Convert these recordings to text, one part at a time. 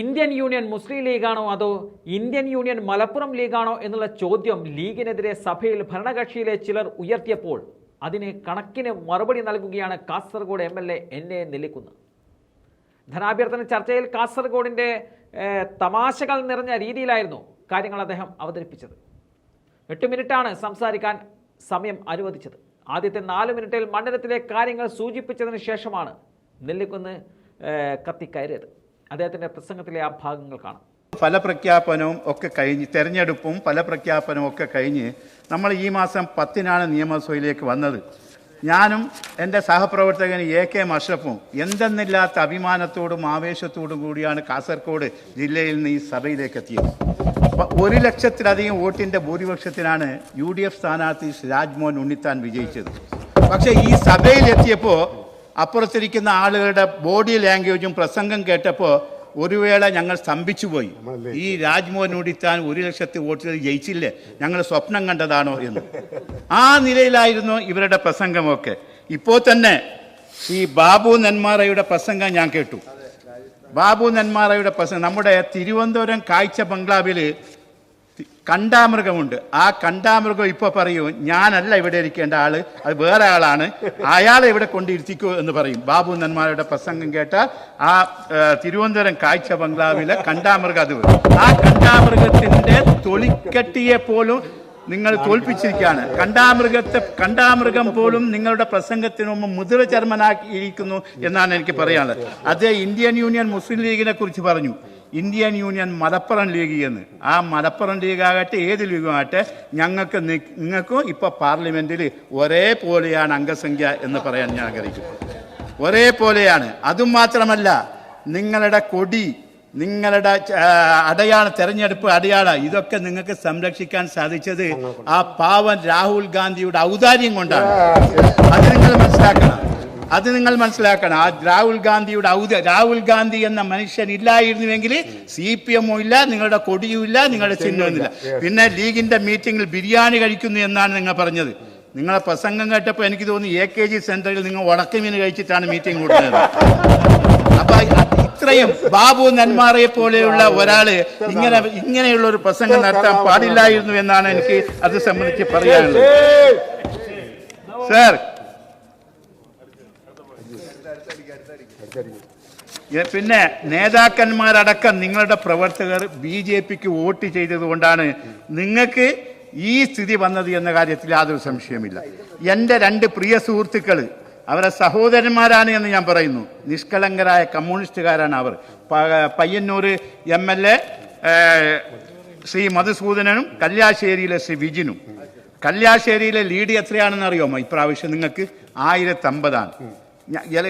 Indian union മുസ്ലിം ലീഗാണോ അതോ Indian union Malappuram ലീഗാണോ എന്നുള്ള ചോദ്യം ലീഗിനെതിരെ സഭയിൽ ഭരണകക്ഷിയിലെ ചിലർ ഉയർത്തിയപ്പോൾ അതിന് കണക്കിന് മറുപടി നൽകുകയാണ് Kasaragod M L A N A Nellikkunnu. ധനാഭ്യർത്ഥന ചർച്ചയിൽ കാസർഗോഡിന്റെ തമാശകൾ നിറഞ്ഞ രീതിയിലായിരുന്നു കാര്യങ്ങൾ അദ്ദേഹം അവതരിപ്പിച്ചത്. എട്ട് മിനിറ്റാണ് സംസാരിക്കാൻ സമയം അനുവദിച്ചത്. ആദ്യത്തെ നാല് മിനിറ്റിൽ മണ്ഡലത്തിലെ കാര്യങ്ങൾ സൂചിപ്പിച്ചതിന് ശേഷമാണ് നെല്ലിക്കുന്ന് കത്തിക്കയറിയത്. അദ്ദേഹത്തിന്റെ പ്രസംഗത്തിലെ ആ ഭാഗങ്ങൾ കാണാം. ഫലപ്രഖ്യാപനവും ഒക്കെ കഴിഞ്ഞ് തെരഞ്ഞെടുപ്പും ഫലപ്രഖ്യാപനവും ഒക്കെ കഴിഞ്ഞ് നമ്മൾ ഈ മാസം പത്തിനാണ് നിയമസഭയിലേക്ക് വന്നത്. ഞാനും എന്റെ സഹപ്രവർത്തകൻ എ കെ അഷ്റഫും എന്തെന്നില്ലാത്ത അഭിമാനത്തോടും ആവേശത്തോടും കൂടിയാണ് കാസർഗോഡ് ജില്ലയിൽ നിന്ന് ഈ സഭയിലേക്ക് എത്തിയത്. ഒരു ലക്ഷത്തിലധികം വോട്ടിന്റെ ഭൂരിപക്ഷത്തിനാണ് യു ഡി എഫ് സ്ഥാനാർത്ഥി രാജ്മോഹൻ ഉണ്ണിത്താൻ വിജയിച്ചത്. പക്ഷേ ഈ സഭയിൽ എത്തിയപ്പോൾ അപ്പുറത്തിരിക്കുന്ന ആളുകളുടെ ബോഡി ലാംഗ്വേജും പ്രസംഗം കേട്ടപ്പോൾ ഒരു വേള ഞങ്ങൾ സ്തംഭിച്ചു പോയി. ഈ രാജ്മോഹൻ താൻ ഒരു ലക്ഷത്തി വോട്ടുകൾ ജയിച്ചില്ലേ? ഞങ്ങൾ സ്വപ്നം കണ്ടതാണോ എന്ന്. ആ നിലയിലായിരുന്നു ഇവരുടെ പ്രസംഗമൊക്കെ. ഇപ്പോൾ തന്നെ ഈ ബാബു നെന്മാറയുടെ പ്രസംഗം ഞാൻ കേട്ടു. ബാബു നെന്മാറയുടെ പ്രസംഗം നമ്മുടെ തിരുവനന്തപുരം കാഴ്ച ബംഗ്ലാവിൽ കണ്ടാമൃഗമുണ്ട്. ആ കണ്ടാമൃഗം ഇപ്പൊ പറയൂ ഞാനല്ല ഇവിടെ ഇരിക്കേണ്ട ആൾ അത് വേറെ ആളാണ്. അയാളെ ഇവിടെ കൊണ്ടിരുത്തിക്കൂ എന്ന് പറയും. ബാബു നന്മാരുടെ പ്രസംഗം കേട്ട ആ തിരുവനന്തപുരം കാഴ്ച ബംഗ്ലാവിലെ കണ്ടാമൃഗം അത് ആ കണ്ടാമൃഗത്തിന്റെ തൊളിക്കട്ടിയെ പോലും നിങ്ങൾ തോൽപ്പിച്ചിരിക്കുകയാണ്. കണ്ടാമൃഗത്തെ കണ്ടാമൃഗം പോലും നിങ്ങളുടെ പ്രസംഗത്തിന് മുമ്പ് മുതിര ചർമ്മനാക്കിയിരിക്കുന്നു എന്നാണ് എനിക്ക് പറയാനുള്ളത്. അത് ഇന്ത്യൻ യൂണിയൻ മുസ്ലിം ലീഗിനെ കുറിച്ച് പറഞ്ഞു. ഇന്ത്യൻ യൂണിയൻ മലപ്പുറം ലീഗ് എന്ന്. ആ മലപ്പുറം ലീഗാകട്ടെ ഏത് ലീഗുമാകട്ടെ ഞങ്ങൾക്ക് നിങ്ങൾക്കും ഇപ്പോൾ പാർലമെന്റിൽ ഒരേപോലെയാണ് അംഗസംഖ്യ എന്ന് പറയാൻ ഞാൻ ആഗ്രഹിക്കുന്നു. ഒരേപോലെയാണ്. അതും മാത്രമല്ല നിങ്ങളുടെ കൊടി നിങ്ങളുടെ അടയാള തെരഞ്ഞെടുപ്പ് അടയാള ഇതൊക്കെ നിങ്ങൾക്ക് സംരക്ഷിക്കാൻ സാധിച്ചത് ആ പാവൻ രാഹുൽ ഗാന്ധിയുടെ ഔദാര്യം കൊണ്ടാണ്. അത് നിങ്ങൾ മനസ്സിലാക്കണം. അത് നിങ്ങൾ മനസ്സിലാക്കണം. ആ രാഹുൽ ഗാന്ധിയുടെ ഔദ രാഹുൽ ഗാന്ധി എന്ന മനുഷ്യൻ ഇല്ലായിരുന്നുവെങ്കിൽ സി പി എമ്മും ഇല്ല നിങ്ങളുടെ കൊടിയും ഇല്ല നിങ്ങളുടെ ചിഹ്നവും ഇല്ല. പിന്നെ ലീഗിന്റെ മീറ്റിംഗിൽ ബിരിയാണി കഴിക്കുന്നു എന്നാണ് നിങ്ങൾ പറഞ്ഞത്. നിങ്ങളെ പ്രസംഗം കേട്ടപ്പോൾ എനിക്ക് തോന്നി എ കെ ജി സെന്ററിൽ നിങ്ങൾ ഉടക്കമീൻ കഴിച്ചിട്ടാണ് മീറ്റിംഗ് കൂടുന്നത്. ഇത്രയും ബാബു നന്മാറയെ പോലെയുള്ള ഒരാൾ ഇങ്ങനെ ഇങ്ങനെയുള്ള ഒരു പ്രസംഗം നടത്താൻ പാടില്ലായിരുന്നു എന്നാണ് എനിക്ക് അത് സംബന്ധിച്ച് പറയാനുള്ളത്. സാർ. പിന്നെ നേതാക്കന്മാരടക്കം നിങ്ങളുടെ പ്രവർത്തകർ ബി ജെ പിക്ക് വോട്ട് ചെയ്തത് കൊണ്ടാണ് നിങ്ങൾക്ക് ഈ സ്ഥിതി വന്നത് എന്ന കാര്യത്തിൽ യാതൊരു സംശയമില്ല എന്റെ രണ്ട് പ്രിയ സുഹൃത്തുക്കൾ അവരെ സഹോദരന്മാരാണ് എന്ന് ഞാൻ പറയുന്നു. നിഷ്കളങ്കരായ കമ്മ്യൂണിസ്റ്റുകാരാണ് അവർ. Payyanur M L A Shri മധുസൂദനനും കല്യാശ്ശേരിയിലെ ശ്രീ വിജിനും. കല്യാശ്ശേരിയിലെ ലീഡ് എത്രയാണെന്ന് അറിയാമോ ഇപ്രാവശ്യം നിങ്ങൾക്ക് ആയിരത്തി അമ്പതാണ്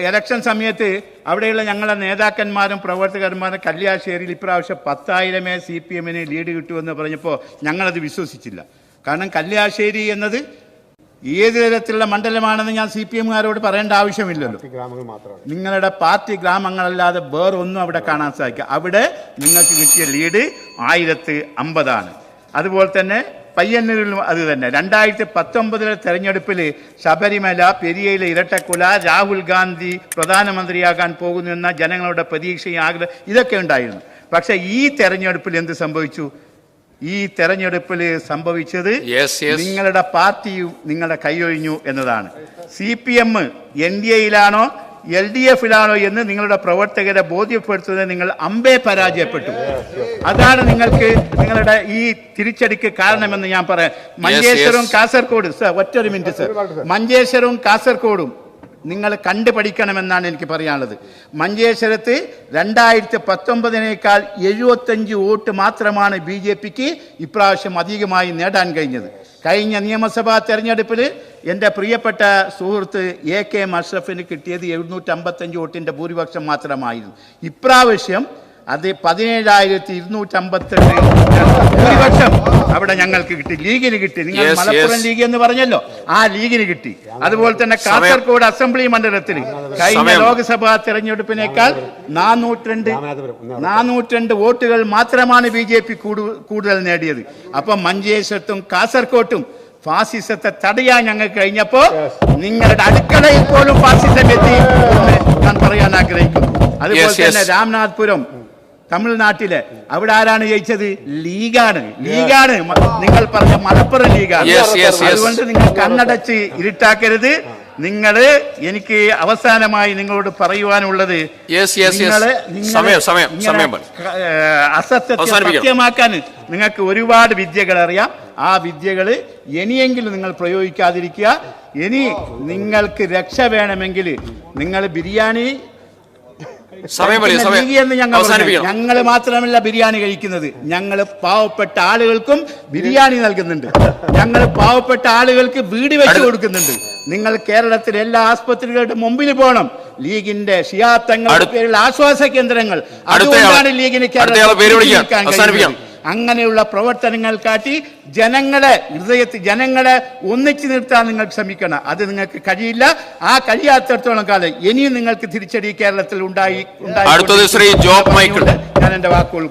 ഇലക്ഷൻ സമയത്ത് അവിടെയുള്ള ഞങ്ങളുടെ നേതാക്കന്മാരും പ്രവർത്തകന്മാരും കല്യാശ്ശേരിയിൽ ഇപ്രാവശ്യം പത്തായിരമേ സി പി എമ്മിന് ലീഡ് കിട്ടുമെന്ന് പറഞ്ഞപ്പോൾ ഞങ്ങളത് വിശ്വസിച്ചില്ല. കാരണം കല്യാശ്ശേരി എന്നത് ഏത് തരത്തിലുള്ള മണ്ഡലമാണെന്ന് ഞാൻ സി പി എമ്മുകാരോട് പറയേണ്ട ആവശ്യമില്ലല്ലോ. നിങ്ങളുടെ പാർട്ടി ഗ്രാമങ്ങളല്ലാതെ വേറൊന്നും അവിടെ കാണാൻ സാധിക്കുക അവിടെ നിങ്ങൾക്ക് കിട്ടിയ ലീഡ് ആയിരത്തി അമ്പതാണ്. അതുപോലെ തന്നെ പയ്യന്നൂരിലും അത് തന്നെ. രണ്ടായിരത്തി പത്തൊമ്പതിലെ തെരഞ്ഞെടുപ്പിൽ ശബരിമല പെരിയയിലെ ഇരട്ടക്കുല രാഹുൽ ഗാന്ധി പ്രധാനമന്ത്രിയാകാൻ പോകുന്നു എന്ന ജനങ്ങളുടെ പ്രതീക്ഷയും ആഗ്രഹം ഇതൊക്കെ ഉണ്ടായിരുന്നു. പക്ഷേ ഈ തെരഞ്ഞെടുപ്പിൽ എന്ത് സംഭവിച്ചു? ഈ തെരഞ്ഞെടുപ്പിൽ സംഭവിച്ചത്. നിങ്ങളുടെ പാർട്ടിയും നിങ്ങളുടെ കൈയൊഴിഞ്ഞു എന്നതാണ്. C P M N D എയിലാണോ L D എഫിലാണോ എന്ന് നിങ്ങളുടെ പ്രവർത്തകരെ ബോധ്യപ്പെടുത്തുന്നത് നിങ്ങൾ അമ്പേ പരാജയപ്പെട്ടു. അതാണ് നിങ്ങൾക്ക് നിങ്ങളുടെ ഈ തിരിച്ചടിക്ക് കാരണമെന്ന് ഞാൻ പറയാം. മഞ്ചേശ്വരവും കാസർഗോഡ് സർ ഒറ്റ ഒരു മിനിറ്റ് സർ മഞ്ചേശ്വരവും കാസർഗോഡും നിങ്ങൾ കണ്ടുപഠിക്കണമെന്നാണ് എനിക്ക് പറയാനുള്ളത്. മഞ്ചേശ്വരത്ത് രണ്ടായിരത്തി പത്തൊമ്പതിനേക്കാൾ എഴുപത്തഞ്ച് വോട്ട് മാത്രമാണ് ബി ജെ പിക്ക് ഇപ്രാവശ്യം അധികമായി നേടാൻ കഴിഞ്ഞത്. കഴിഞ്ഞ നിയമസഭാ തെരഞ്ഞെടുപ്പിൽ എന്റെ പ്രിയപ്പെട്ട സുഹൃത്ത് എ കെ മഷ്റഫിന് കിട്ടിയത് എഴുന്നൂറ്റമ്പത്തഞ്ച് വോട്ടിന്റെ ഭൂരിപക്ഷം മാത്രമായിരുന്നു. ഇപ്രാവശ്യം അത് പതിനേഴായിരത്തി ഇരുന്നൂറ്റമ്പത്തെട്ട് ഭൂരിപക്ഷം അവിടെ ഞങ്ങൾക്ക് കിട്ടി. ലീഗിന് കിട്ടി. നിങ്ങൾ മലപ്പുറം ലീഗ് എന്ന് പറഞ്ഞല്ലോ. ആ ലീഗിന് കിട്ടി. അതുപോലെ തന്നെ കാസർഗോഡ് അസംബ്ലി മണ്ഡലത്തിൽ കഴിഞ്ഞ. ലോക്സഭാ തെരഞ്ഞെടുപ്പിനേക്കാൾ നാനൂറ്റിരണ്ട് നാനൂറ്റിരണ്ട്. വോട്ടുകൾ മാത്രമാണ് ബി ജെ പി കൂടുതൽ നേടിയത്. അപ്പൊ മഞ്ചേശ്വരത്തും കാസർകോട്ടും ഫാസിസത്തെ തടയാൻ ഞങ്ങൾക്ക് കഴിഞ്ഞപ്പോ നിങ്ങളുടെ അടുക്കളയിൽ പോലും ഫാസിസം എത്തി ഞാൻ പറയാൻ ആഗ്രഹിക്കുന്നു. അതുപോലെ. തന്നെ രാംനാഥ്പുരം തമിഴ്നാട്ടിൽ. അവിടെ ആരാണ് ജയിച്ചത്? ലീഗാണ്. ലീഗാണ്. നിങ്ങൾ പറഞ്ഞ മലപ്പുറം ലീഗാണ്. Yes, yes, yes. അതുകൊണ്ട് നിങ്ങൾ കണ്ണടച്ച് ഇരുട്ടാക്കരുത്. നിങ്ങൾ എനിക്ക് അവസാനമായി നിങ്ങളോട് പറയുവാനുള്ളത് അസത്യത്തെ സത്യമാക്കാൻ നിങ്ങൾക്ക് ഒരുപാട് വിദ്യകൾ അറിയാം. ആ വിദ്യകൾ ഇനിയെങ്കിലും നിങ്ങൾ പ്രയോഗിക്കാതിരിക്കുക. ഇനി നിങ്ങൾക്ക് രക്ഷ വേണമെങ്കിൽ നിങ്ങൾ ബിരിയാണി സമയം ഞങ്ങൾ മാത്രമല്ല ബിരിയാണി കഴിക്കുന്നത്. ഞങ്ങൾ പാവപ്പെട്ട ആളുകൾക്കും ബിരിയാണി നൽകുന്നുണ്ട്. ഞങ്ങൾ പാവപ്പെട്ട ആളുകൾക്ക് വീട് വെച്ച് കൊടുക്കുന്നുണ്ട്. നിങ്ങൾ കേരളത്തിലെ എല്ലാ ആസ്പത്രികളുടെ മുമ്പിൽ പോകണം. ലീഗിന്റെ ഷിയാത്തങ്ങളുടെ പേരിൽ ആശ്വാസ കേന്ദ്രങ്ങൾ. അതുകൊണ്ടാണ് ലീഗിന് കേരളത്തിൽ അങ്ങനെയുള്ള പ്രവർത്തനങ്ങൾ കാട്ടി ജനങ്ങളെ ഹൃദയത്തിൽ ജനങ്ങളെ ഒന്നിച്ചു നിർത്താൻ നിങ്ങൾ ശ്രമിക്കണം അത് നിങ്ങൾക്ക് കഴിയില്ല ആ കഴിയാത്തടത്തോളം കാലം ഇനിയും നിങ്ങൾക്ക് തിരിച്ചടി കേരളത്തിൽ ഉണ്ടായി ഉണ്ടായി. ഞാൻ എന്റെ വാക്കുകൾ